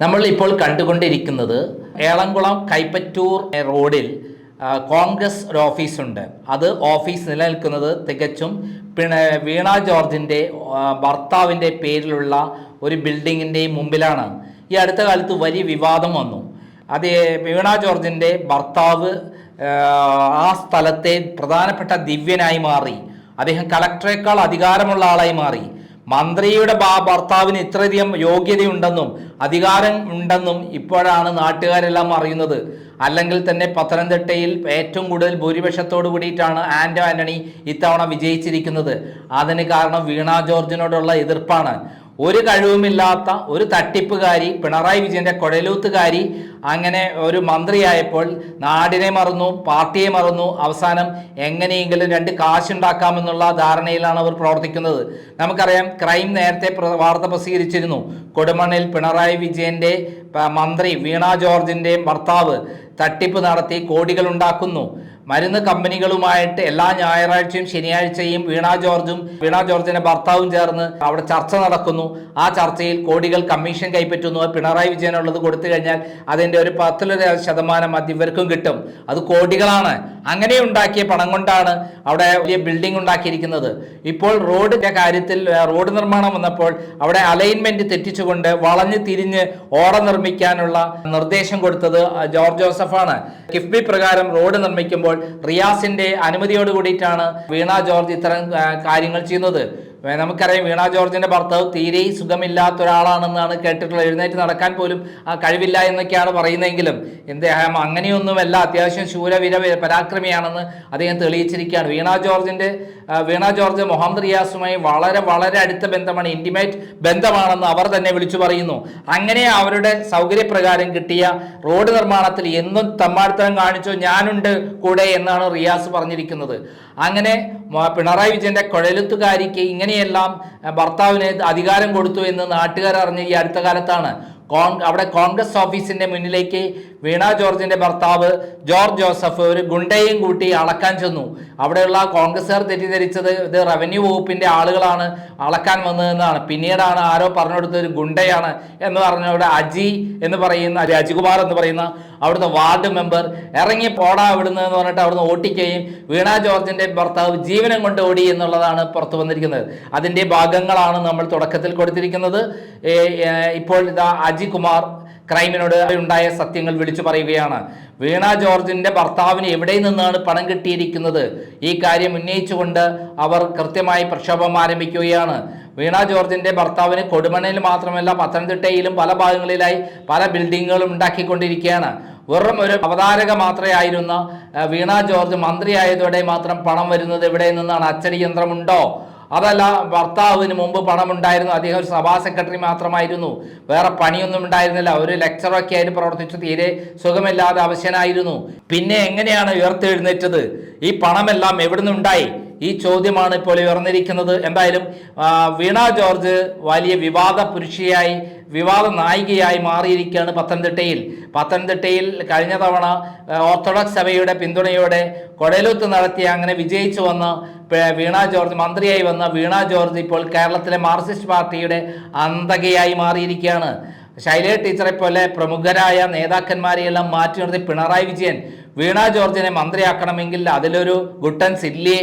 നമ്മൾ ഇപ്പോൾ കണ്ടുകൊണ്ടിരിക്കുന്നത് ഏളംകുളം കൈപ്പറ്റൂർ റോഡിൽ കോൺഗ്രസ് ഒരു ഓഫീസുണ്ട്. അത് ഓഫീസ് നിലനിൽക്കുന്നത് തികച്ചും പിണ വീണ ജോർജിന്റെ ഭർത്താവിന്റെ പേരിലുള്ള ഒരു ബിൽഡിങ്ങിന്റെ മുമ്പിലാണ്. ഈ അടുത്ത കാലത്ത് വലിയ വിവാദം വന്നു. അത് വീണ ജോർജിന്റെ ഭർത്താവ് ആ സ്ഥലത്തെ പ്രധാനപ്പെട്ട ദിവ്യനായി മാറി. അദ്ദേഹം കലക്ടറേക്കാൾ അധികാരമുള്ള ആളായി മാറി. മന്ത്രിയുടെ ഭർത്താവിന് ഇത്രയധികം യോഗ്യതയുണ്ടെന്നും അധികാരം ഉണ്ടെന്നും ഇപ്പോഴാണ് നാട്ടുകാരെല്ലാം അറിയുന്നത്. അല്ലെങ്കിൽ തന്നെ പത്തനംതിട്ടയിൽ ഏറ്റവും കൂടുതൽ ഭൂരിപക്ഷത്തോട് കൂടിയിട്ടാണ് ആന്റോ ആന്റണി ഇത്തവണ വിജയിച്ചിരിക്കുന്നത്. അതിന് കാരണം വീണ ജോർജിനോടുള്ള എതിർപ്പാണ്. ഒരു കഴിവുമില്ലാത്ത ഒരു തട്ടിപ്പുകാരി പിണറായി വിജയന്റെ കുഴലൂത്തുകാരി അങ്ങനെ ഒരു മന്ത്രിയായപ്പോൾ നാടിനെ മറന്നു പാർട്ടിയെ മറന്നു അവസാനം എങ്ങനെയെങ്കിലും രണ്ട് കാശുണ്ടാക്കാമെന്നുള്ള ധാരണയിലാണ് അവർ പ്രവർത്തിക്കുന്നത്. നമുക്കറിയാം ക്രൈം നേരത്തെ വാർത്ത പ്രസിദ്ധീകരിച്ചിരുന്നു. കൊടുമണ്ണിൽ പിണറായി വിജയന്റെ മന്ത്രി വീണ ജോർജിന്റെ ഭർത്താവ് തട്ടിപ്പ് നടത്തി കോടികൾ ഉണ്ടാക്കുന്നു മരുന്ന് കമ്പനികളുമായിട്ട് എല്ലാ ഞായറാഴ്ചയും ശനിയാഴ്ചയും വീണ ജോർജും വീണ ജോർജിന്റെ ഭർത്താവും ചേർന്ന് അവിടെ ചർച്ച നടക്കുന്നു. ആ ചർച്ചയിൽ കോടികൾ കമ്മീഷൻ കൈപ്പറ്റുന്നു. പിണറായി വിജയനുള്ളത് കൊടുത്തു കഴിഞ്ഞാൽ അതിന്റെ ഒരു പത്തിലൊരു ശതമാനം അത് ഇവർക്കും കിട്ടും. അത് കോടികളാണ്. അങ്ങനെ ഉണ്ടാക്കിയ പണം കൊണ്ടാണ് അവിടെ വലിയ ബിൽഡിംഗ് ഉണ്ടാക്കിയിരിക്കുന്നത്. ഇപ്പോൾ റോഡിന്റെ കാര്യത്തിൽ റോഡ് നിർമ്മാണം വന്നപ്പോൾ അവിടെ അലൈൻമെന്റ് തെറ്റിച്ചുകൊണ്ട് വളഞ്ഞ് തിരിഞ്ഞ് ഓട നിർമ്മിക്കാനുള്ള നിർദ്ദേശം കൊടുത്തത് ജോർജ് ജോസഫാണ്. കിഫ്ബി പ്രകാരം റോഡ് നിർമ്മിക്കുമ്പോൾ റിയാസിന്റെ അനുമതിയോട് കൂടിയിട്ടാണ് വീണ ജോർജ് ഇത്തരം കാര്യങ്ങൾ ചെയ്യുന്നത്. നമുക്കറിയാം വീണ ജോർജിന്റെ ഭർത്താവ് തീരെ സുഖമില്ലാത്ത ഒരാളാണെന്നാണ് കേട്ടിട്ടുള്ളത് എഴുന്നേറ്റ് നടക്കാൻ പോലും കഴിവില്ല എന്നൊക്കെയാണ് പറയുന്നതെങ്കിലും അദ്ദേഹം അങ്ങനെയൊന്നുമല്ല അത്യാവശ്യം ശൂരവീര പരാക്രമിയാണെന്ന് അദ്ദേഹം തെളിയിച്ചിരിക്കുകയാണ്. വീണ ജോർജിന്റെ വീണ ജോർജ് മുഹമ്മദ് റിയാസുമായി വളരെ വളരെ അടുത്ത ബന്ധമാണ് ഇന്റിമേറ്റ് ബന്ധമാണെന്ന് അവർ തന്നെ വിളിച്ചു പറയുന്നു. അങ്ങനെ അവരുടെ സൗകര്യപ്രകാരം കിട്ടിയ റോഡ് നിർമ്മാണത്തിൽ എന്നും തമ്മാടിത്തരം കാണിച്ചോ ഞാനുണ്ട് കൂടെ എന്നാണ് റിയാസ് പറഞ്ഞിരിക്കുന്നത്. അങ്ങനെ പിണറായി വിജയന്റെ കുഴലുത്തുകാരിക്ക് ഇങ്ങനെയെല്ലാം ഭർത്താവിന് അധികാരം കൊടുത്തു എന്ന് നാട്ടുകാർ അറിഞ്ഞ ഈ അടുത്ത കാലത്താണ്. അവിടെ കോൺഗ്രസ് ഓഫീസിന്റെ മുന്നിലേക്ക് വീണ ജോർജിന്റെ ഭർത്താവ് ജോർജ് ജോസഫ് ഒരു ഗുണ്ടയും കൂട്ടി അളക്കാൻ ചെന്നു. അവിടെയുള്ള കോൺഗ്രസ്സുകാർ തെറ്റിദ്ധരിച്ചത് ഇത് റവന്യൂ വകുപ്പിന്റെ ആളുകളാണ് അളക്കാൻ വന്നതെന്നാണ്. പിന്നീടാണ് ആരോ പറഞ്ഞുകൊടുത്ത ഒരു ഗുണ്ടയാണ് എന്ന് പറഞ്ഞ അവിടെ അജി എന്ന് പറയുന്ന അജികുമാർ എന്ന് പറയുന്ന അവിടുത്തെ വാർഡ് മെമ്പർ ഇറങ്ങി പോടാ അവിടുന്ന് എന്ന് പറഞ്ഞിട്ട് അവിടുന്ന് ഓട്ടിക്കുകയും വീണ ജോർജിന്റെ ഭർത്താവ് ജീവനം കൊണ്ട് ഓടി എന്നുള്ളതാണ് പുറത്തു വന്നിരിക്കുന്നത്. അതിന്റെ ഭാഗങ്ങളാണ് നമ്മൾ തുടക്കത്തിൽ കൊടുത്തിരിക്കുന്നത്. ഇപ്പോൾ ഇതാ അജികുമാർ ക്രൈമിനോട് ഉണ്ടായ സത്യങ്ങൾ വിളിച്ചു പറയുകയാണ്. വീണ ജോർജിന്റെ ഭർത്താവിന് എവിടെ നിന്നാണ് പണം കിട്ടിയിരിക്കുന്നത്? ഈ കാര്യം ഉന്നയിച്ചുകൊണ്ട് അവർ കൃത്യമായി പ്രക്ഷോഭം ആരംഭിക്കുകയാണ്. വീണ ജോർജിന്റെ ഭർത്താവിന് കൊടുമണയിൽ മാത്രമല്ല പത്തനംതിട്ടയിലും പല ഭാഗങ്ങളിലായി പല ബിൽഡിങ്ങുകളും ഉണ്ടാക്കിക്കൊണ്ടിരിക്കുകയാണ്. വെറും ഒരു അവതാരക മാത്രമായിരുന്ന വീണ ജോർജ് മന്ത്രിയായതോടെ മാത്രം പണം വരുന്നത് എവിടെ നിന്നാണ്? അച്ചടി യന്ത്രമുണ്ടോ? അതല്ല ഭർത്താവിന് മുമ്പ് പണമുണ്ടായിരുന്നു. അദ്ദേഹം ഒരു സഭാ സെക്രട്ടറി മാത്രമായിരുന്നു. വേറെ പണിയൊന്നും ഉണ്ടായിരുന്നില്ല. ഒരു ലെക്ചറൊക്കെ ആയിട്ട് പ്രവർത്തിച്ചു. തീരെ സുഖമില്ലാതെ അവശനായിരുന്നു. പിന്നെ എങ്ങനെയാണ് ഉയർത്തെഴുന്നേറ്റത്? ഈ പണമെല്ലാം എവിടെ നിന്നുണ്ടായി ഈ ചോദ്യമാണ് ഇപ്പോൾ ഉയർന്നിരിക്കുന്നത്. എന്തായാലും വീണ ജോർജ് വലിയ വിവാദ പുരുഷയായി വിവാദ നായികയായി മാറിയിരിക്കുകയാണ് പത്തനംതിട്ടയിൽ. പത്തനംതിട്ടയിൽ കഴിഞ്ഞ തവണ ഓർത്തഡോക്സ് സഭയുടെ പിന്തുണയോടെ കൊടലൂത്ത് നടത്തി അങ്ങനെ വിജയിച്ചു വന്ന വീണ ജോർജ് മന്ത്രിയായി വന്ന വീണ ജോർജ് ഇപ്പോൾ കേരളത്തിലെ മാർക്സിസ്റ്റ് പാർട്ടിയുടെ അന്തകയായി മാറിയിരിക്കുകയാണ്. ശൈലജ ടീച്ചറെ പോലെ പ്രമുഖരായ നേതാക്കന്മാരെയെല്ലാം മാറ്റി നിർത്തി പിണറായി വിജയൻ വീണ ജോർജിനെ മന്ത്രിയാക്കണമെങ്കിൽ അതിലൊരു ഗുട്ടൻസ് ഇല്ലേ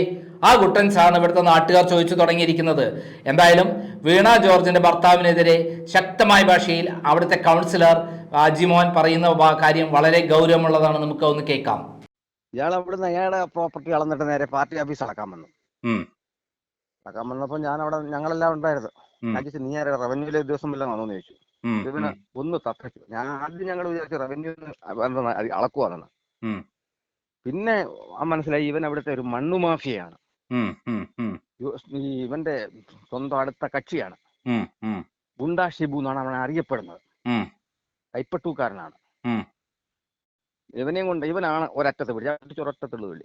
ആ ഗുട്ടൻസ് ആണ് ഇവിടുത്തെ നാട്ടുകാർ ചോദിച്ചു തുടങ്ങിയിരിക്കുന്നത്. എന്തായാലും വീണ ജോർജിന്റെ ഭർത്താവിനെതിരെ ശക്തമായ ഭാഷയിൽ അവിടുത്തെ കൗൺസിലർ അജിമോൻ പറയുന്ന കാര്യം വളരെ ഗൗരവമുള്ളതാണ്. നമുക്ക് ഒന്ന് കേൾക്കാം. ഇയാൾ അവിടുന്ന് അയാളുടെ പ്രോപ്പർട്ടി അളന്നിട്ട് നേരെ പാർട്ടി ഓഫീസ് അടക്കാൻ വന്നു? അടക്കാൻ വന്നപ്പോ ഞാൻ അവിടെ ഞങ്ങളെല്ലാം ഉണ്ടായിരുന്നു. ഞാൻ നീ ആരുടെ റവന്യൂലെ ദിവസം വല്ലതും വന്നു ചോദിച്ചു. പിന്നെ ഇവന് ഒന്ന് തപ്പിച്ചു. ഞാൻ ആദ്യം ഞങ്ങൾ വിചാരിച്ചു റവന്യൂ അളക്കുവാന്നാണ്. പിന്നെ ആ മനസ്സിലായി ഇവൻ അവിടുത്തെ ഒരു മണ്ണു മാഫിയയാണ് ഇവന്റെ സ്വന്തം അടുത്ത കക്ഷിയാണ്. ഗുണ്ടാ ഷിബു എന്നാണ് അവനെ അറിയപ്പെടുന്നത്. കൈപ്പട്ടൂക്കാരനാണ്. ഇവനെയും കൊണ്ട് ഇവനാണ് ഒരറ്റത്ത് പിടിച്ച ഒരറ്റത്തുള്ള വിളി.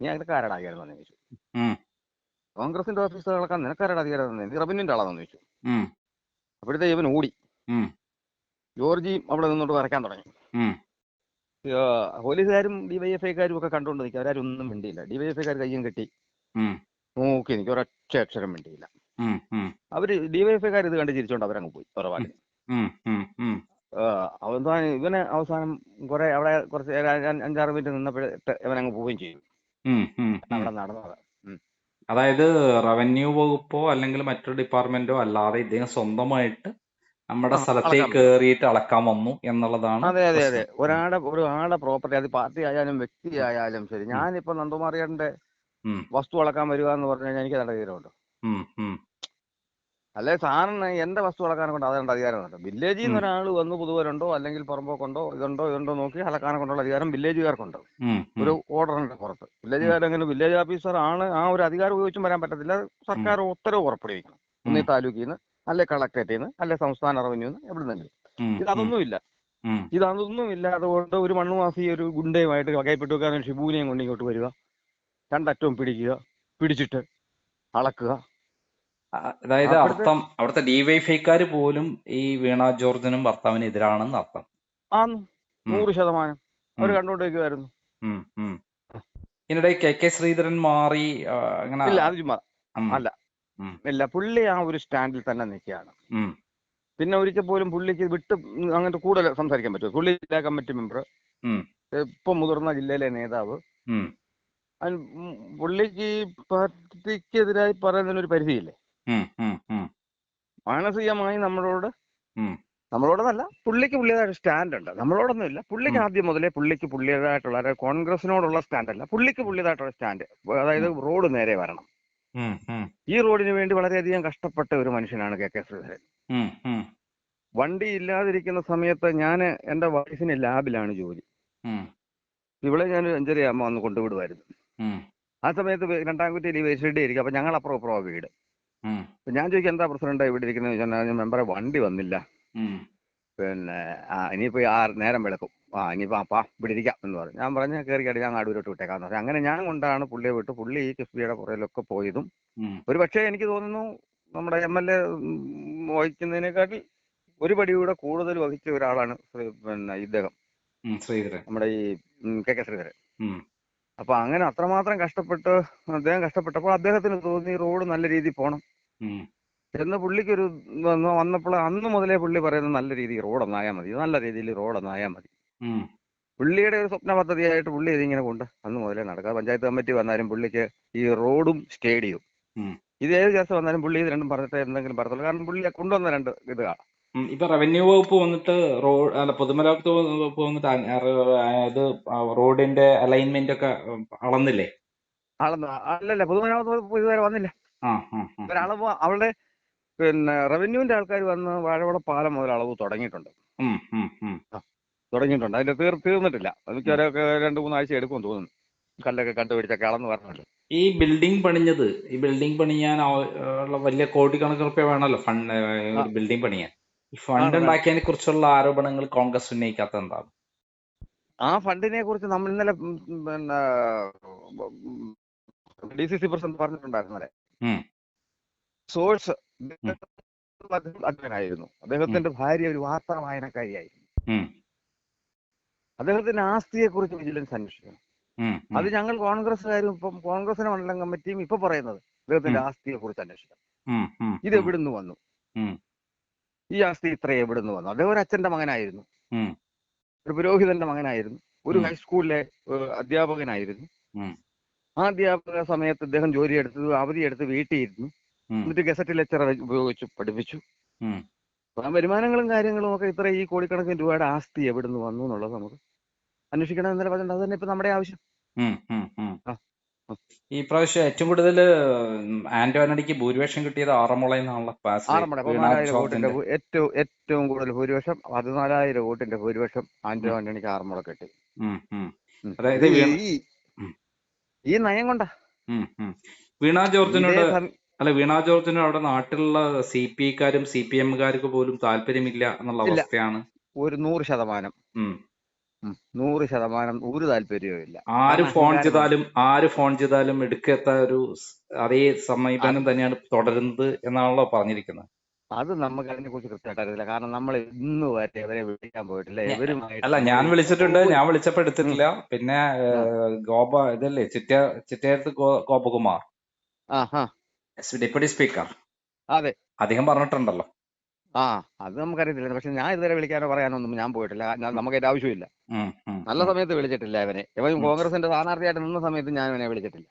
നീ അതിനൊക്കെ ആരുടെ അധികാരം ചോദിച്ചു. കോൺഗ്രസിന്റെ ഓഫീസുകളൊക്കെ നിനക്കാരുടെ അധികാരം തന്നെ നീ റവന്യൂന്റെ ആളാണെന്ന് ചോദിച്ചു. അപ്പോഴത്തെ ഇവൻ ഓടി. ജോർജിയും അവിടെ നിന്നോട്ട് വരയ്ക്കാൻ തുടങ്ങി. പോലീസുകാരും ഡിവൈഎഫ്ഐക്കാരും ഒക്കെ കണ്ടുകൊണ്ട് നിൽക്കുക. അവരാരും ഒന്നും മിണ്ടിയില്ല. ഡിവൈഎഫ്ഐക്കാർ കയ്യും കെട്ടി. നോക്കി എനിക്ക് ഒരൊറ്റ അക്ഷരം വേണ്ടിയില്ല അവർ ഡിവൈഎഫ്ഐക്കാർ ഇത് കണ്ട് ചിരിച്ചോണ്ട് അവരങ്ങ് പോയി. ഉറവാക്കി. അവസാനം ഇവനെ അവസാനം കുറെ അവിടെ കുറച്ച് അഞ്ചാറ് മിനിറ്റ് നിന്നപ്പോഴത്തെ ഇവനങ്ങ് പോവുകയും. ഉം. അവിടെ നടന്നത്. അതായത് റവന്യൂ വകുപ്പോ അല്ലെങ്കിൽ മറ്റൊരു ഡിപ്പാർട്ട്മെന്റോ അല്ലാതെ ഇദ്ദേഹം സ്വന്തമായിട്ട് നമ്മുടെ സ്ഥലത്തേക്ക് കയറിയിട്ട് അളക്കാൻ വന്നു. എന്നുള്ളതാണ് അതെ അതെ അതെ. ഒരാളുടെ ഒരാളുടെ പ്രോപ്പർട്ടി അത് പാർട്ടി ആയാലും വ്യക്തി ആയാലും ശരി. ഞാനിപ്പോ നന്ദകുമാറിയാറിന്റെ. വസ്തു അളക്കാൻ വരിക എന്ന് പറഞ്ഞു കഴിഞ്ഞാൽ എനിക്ക് അതിന്റെ അധികാരമുണ്ട്. അല്ലെ സാറിന് എന്റെ വസ്തു അളക്കാനെ കൊണ്ട് അതിന്റെ അധികാരമുണ്ട്. വില്ലേജിൽ നിന്ന് ഒരാൾ വന്ന് പുതുവരുണ്ടോ അല്ലെങ്കിൽ പുറമ്പോക്കുണ്ടോ ഇതുണ്ടോ ഇതുണ്ടോ നോക്കി അളക്കാനെ കൊണ്ടുള്ള അധികാരം വില്ലേജുകാർക്കുണ്ട്. ഒരു. ഓർഡറിന്റെ പുറത്ത്. വില്ലേജുകാരെങ്കിലും വില്ലേജ് ഓഫീസർ ആണ് ആ ഒരു അധികാരം ഉപയോഗിച്ചും വരാൻ പറ്റത്തില്ല. സർക്കാർ ഉത്തരവ് പുറപ്പെടുവിക്കണം ഒന്നീ താലൂക്കിൽ നിന്ന് അല്ലെ കളക്ടറേറ്റിൽ നിന്ന് അല്ലെ സംസ്ഥാന റവന്യൂ നിന്ന് എവിടെ നിന്നെങ്കിലും. ഉം. ഇത് അതൊന്നുമില്ല ഇതൊന്നും ഇല്ലാതെ അതുകൊണ്ട് ഒരു മണ്ണുവാസി ഒരു ഗുണ്ടയുമായിട്ട് കൈപ്പെട്ടു വെക്കാൻ ഷിബുവിനെയും കൊണ്ട് ഇങ്ങോട്ട് വരിക. രണ്ടറ്റവും പിടിക്കുക പിടിച്ചിട്ട് അളക്കുക. അതായത് അർത്ഥം അവിടുത്തെ ഡിവൈഫൈക്കാർ പോലും ഈ വീണ ജോർജിനും ഭർത്താവിന് എതിരാണെന്ന് അർത്ഥം ആ. നൂറ് ശതമാനം. അവർ. കണ്ടുകൊണ്ടിരിക്കുമായിരുന്നു. ഇതിനിടെ കെ കെ ശ്രീധരൻ മാറി അങ്ങനെ ഇല്ല അത് ചുമ്മാ. അല്ല. ഇല്ല പുള്ളി ആ ഒരു സ്റ്റാൻഡിൽ തന്നെ നിൽക്കുകയാണ്. പിന്നെ ഒരിക്കൽ പോലും പുള്ളിക്ക് വിട്ട് അങ്ങനത്തെ കൂടുതൽ സംസാരിക്കാൻ പറ്റും പുള്ളി ജില്ലാ കമ്മിറ്റി മെമ്പർ ഇപ്പൊ മുതിർന്ന ജില്ലയിലെ നേതാവ്. പുള്ളിക്ക് ഈ പാർട്ടിക്കെതിരായി പറയുന്നതിനൊരു പരിധിയില്ലേ ഉം. ഉം. ഉം. മാനസികമായി നമ്മളോട്. നമ്മളോടൊന്നല്ല പുള്ളിക്ക് പുള്ളിയതായ സ്റ്റാൻഡ് ഉണ്ട് നമ്മളോടൊന്നും ഇല്ല പുള്ളിക്ക് ആദ്യം മുതലേ പുള്ളിക്ക് പുള്ളിയതായിട്ടുള്ള അതായത് കോൺഗ്രസിനോടുള്ള സ്റ്റാൻഡ് അല്ല പുള്ളിക്ക് പുള്ളിയതായിട്ടുള്ള സ്റ്റാൻഡ് അതായത് റോഡ് നേരെ വരണം. ഈ റോഡിന് വേണ്ടി വളരെയധികം കഷ്ടപ്പെട്ട ഒരു മനുഷ്യനാണ് കെ കെ ശ്രീധരൻ. വണ്ടി ഇല്ലാതിരിക്കുന്ന സമയത്ത് ഞാൻ എന്റെ വൈഫിന് ലാബിലാണ് ജോലി ഇവിടെ ഞാൻ അഞ്ചരയാകുമ്പോൾ വന്ന് കൊണ്ടുവിടുമായിരുന്നു. ആ സമയത്ത് രണ്ടാം കുറ്റിയിൽ വേസ്റ്റ് ഇരിക്കും അപ്പൊ ഞങ്ങൾ അപ്പുറം അപ്പുറം വീട്. ഞാൻ ചോദിക്കും എന്താ പ്രസിഡന്റ് ഇവിടെ ഇരിക്കുന്നത്? ചോദിച്ചാൽ മെമ്പറെ വണ്ടി വന്നില്ല. പിന്നെ ആ ഇനിയിപ്പോ ആ നേരം വിളക്കും. ആ ഇനിയിപ്പോ അപ്പാ ഇവിടെ ഇരിക്കാം എന്ന് പറഞ്ഞു. ഞാൻ പറഞ്ഞ കയറി കയറി ഞാൻ നാടൂരോട്ട് വിട്ടേക്കാന്ന് പറഞ്ഞു. അങ്ങനെ ഞാൻ കൊണ്ടാണ് പുള്ളിയെ വിട്ട് പുള്ളി ഈ കിഫ്ബിയുടെ പുറയിലൊക്കെ പോയതും. ഒരു പക്ഷേ എനിക്ക് തോന്നുന്നു നമ്മുടെ എം എൽ എ വഹിക്കുന്നതിനെക്കാട്ടിൽ ഒരു പടി കൂടെ കൂടുതൽ വഹിച്ച ഒരാളാണ് ശ്രീ- പിന്നെ ഇദ്ദേഹം. നമ്മുടെ ഈ കെ കെ ശ്രീധരൻ. അപ്പൊ അങ്ങനെ അത്രമാത്രം കഷ്ടപ്പെട്ട് അദ്ദേഹം കഷ്ടപ്പെട്ടപ്പോൾ അദ്ദേഹത്തിന് തോന്നി റോഡ് നല്ല രീതിയിൽ പോണം. എന്ന് പുള്ളിക്കൊരു ഒരു വന്നപ്പോൾ അന്ന് മുതലേ പുള്ളി പറയുന്നത് നല്ല രീതിയിൽ റോഡ് ഒന്നായാൽ മതി നല്ല രീതിയിൽ റോഡ് ഒന്നായാൽ മതി. പുള്ളിയുടെ ഒരു സ്വപ്ന പദ്ധതിയായിട്ട് പുള്ളി ഇതിങ്ങനെ കൊണ്ട് അന്ന് മുതലേ നടക്കുക. പഞ്ചായത്ത് കമ്മിറ്റി വന്നാലും പുള്ളിക്ക് ഈ റോഡും സ്റ്റേഡിയവും. ഇത് ഏത് കേസ് വന്നാലും പുള്ളി ഇത് രണ്ടും പറഞ്ഞിട്ട് എന്തെങ്കിലും പറയത്തുള്ളൂ കാരണം പുള്ളി കൊണ്ടുവന്ന രണ്ട് ഇതാണ് ഉം. ഇപ്പൊ റവന്യൂ വകുപ്പ് വന്നിട്ട് റോഡ് അല്ല പൊതുമരാമത്ത് വകുപ്പ് വന്നിട്ട് അ- അ- ഇത് റോഡിന്റെ അലൈൻമെന്റ് ഒക്കെ അളന്നില്ലേ അല്ലല്ല പൊതുമരാമത്ത് വകുപ്പ് ഇതുവരെ വന്നില്ല ആ ആ ആ. ഒരളവ് അവളുടെ പിന്നെ റവന്യൂവിന്റെ ആൾക്കാർ വന്ന് വാഴവട പാലം മുതൽ അളവ് തുടങ്ങിയിട്ടുണ്ട് ഉം, ഉം, ഉം. തുടങ്ങിയിട്ടുണ്ട് അതിന്റെ തീർ തീർന്നിട്ടില്ല മിക്കവരൊക്കെ രണ്ട് മൂന്നാഴ്ച എടുക്കും തോന്നുന്നു കല്ലൊക്കെ കണ്ടുപിടിച്ചൊക്കെ അളന്ന് പറഞ്ഞല്ലോ ഈ ബിൽഡിംഗ് പണിഞ്ഞത് ഈ ബിൽഡിംഗ് പണിയാൻ ഉള്ള വലിയ കോടിക്കണക്കിന് റുപ്യ വേണമല്ലോ ഫണ്ട്. ബിൽഡിംഗ് പണിയാൻ ഈ ഫണ്ട്. ഉണ്ടാക്കിയതിനെ കുറിച്ചുള്ള ആരോപണങ്ങൾ കോൺഗ്രസ് ഉന്നയിക്കാത്ത എന്താണ്? ആ ഫണ്ടിനെ കുറിച്ച് നമ്മൾ ഇന്നലെ പിന്നെ ഡി സി സി പ്രസിഡന്റ് പറഞ്ഞിട്ടുണ്ടായിരുന്നല്ലേ? സോഴ്സ് അദ്ദേഹത്തിന്റെ ഭാര്യ ഒരു വാർത്താ വായനക്കാരിയായിരുന്നു അദ്ദേഹത്തിന്റെ ആസ്തിയെ കുറിച്ച് വിജിലൻസ് അന്വേഷിക്കണം. അത് ഞങ്ങൾ കോൺഗ്രസ്സുകാരും ഇപ്പം കോൺഗ്രസിന്റെ മണ്ഡലം കമ്മിറ്റിയും ഇപ്പൊ പറയുന്നത്. അദ്ദേഹത്തിന്റെ ആസ്തിയെ കുറിച്ച് അന്വേഷിക്കണം. ഇത് എവിടുന്ന് വന്നു. ഈ ആസ്തി ഇത്ര നിന്ന് വന്നു? അദ്ദേഹം ഒരു അച്ഛന്റെ മകനായിരുന്നു. ഒരു പുരോഹിതന്റെ മകനായിരുന്നു. ഒരു ഹൈസ്കൂളിലെ അധ്യാപകനായിരുന്നു. ആ അധ്യാപക സമയത്ത് അദ്ദേഹം ജോലി എടുത്തത് അവധി എടുത്ത് വീട്ടിൽ ഇരുന്നു എന്നിട്ട് ഗസറ്റ് ലെക്ചർ ഉപയോഗിച്ച് പഠിപ്പിച്ചു. വരുമാനങ്ങളും കാര്യങ്ങളും ഒക്കെ ഇത്ര ഈ കോടിക്കണക്കിന് രൂപയുടെ ആസ്തി എവിടുന്ന് വന്നു എന്നുള്ളത് നമുക്ക് അന്വേഷിക്കണം എന്നല്ല പറഞ്ഞിട്ടുണ്ട്. അത് തന്നെ ഇപ്പൊ നമ്മുടെ ആവശ്യം. ഈ പ്രാവശ്യം ഏറ്റവും കൂടുതൽ ആന്റോനടിക്ക് ആന്റണിക്ക് ഭൂരിപക്ഷം കിട്ടിയത് ആറന്മുളയിൽ ആറന്മുള പതിനാലായിരം വോട്ടിന്റെ ഭൂ- ഏറ്റവും ഏറ്റവും കൂടുതൽ ഭൂരിപക്ഷം പതിനാലായിരം വോട്ടിന്റെ ഭൂരിപക്ഷം ആന്റോ ആന്റണിക്ക് ആറന്മുള കിട്ടി ഉം, ഉം. ഉം. അതായത് ഈ- വീണ- ഈ ഉം. ഈ നയം കൊണ്ടാ ഉം, ഉം. വീണ ജോർജിനോട് ഇതേ അല്ല വീണ ജോർജിന് അവിടെ നാട്ടിലുള്ള സി പി ഐക്കാരും സി പി എമ്മുകാർക്ക് പോലും താല്പര്യമില്ല എന്നുള്ള ഇല്ല. അവസ്ഥയാണ് ഒരു നൂറ് ശതമാനം ഉം. നൂറ് ശതമാനം ഒരു താല്പര്യവും ഇല്ല. ആര് ഫോൺ ചെയ്താലും ആര് ഫോൺ ചെയ്താലും എടുക്കാത്ത ഒരു അതേ സമീപനം തന്നെയാണ് തുടരുന്നത് എന്നാണല്ലോ പറഞ്ഞിരിക്കുന്നത്. അത് നമുക്ക് അതിനെ കുറിച്ച് കൃത്യമായിട്ട് അറിയില്ല കാരണം നമ്മൾ ഇന്ന് വരെ അവരെ വിളിക്കാൻ പോയിട്ടില്ല. ഇവരുമായിട്ട് അല്ല ഞാൻ വിളിച്ചിട്ടുണ്ട്. ഞാൻ വിളിച്ചപ്പോ എടുത്തിട്ടില്ല. പിന്നെ ഗോപ ഇതല്ലേ ചിറ്റ ചിറ്റയത്ത് ഗോപകുമാർ. Deputy speaker. അതെ. അദ്ദേഹം പറഞ്ഞിട്ടുണ്ടല്ലോ. ആ അത് നമുക്കറിയത്തില്ല പക്ഷെ ഞാൻ ഇതുവരെ വിളിക്കാനോ പറയാനോ ഒന്നും ഞാൻ പോയിട്ടില്ല. ഞാൻ നമുക്ക് അതിന്റെ ആവശ്യമില്ല. നല്ല സമയത്ത് വിളിച്ചിട്ടില്ല ഇവനെ. ഇവൻ കോൺഗ്രസിന്റെ സ്ഥാനാർത്ഥിയായിട്ട് നിന്ന സമയത്ത് ഞാൻ ഇവനെ വിളിച്ചിട്ടില്ല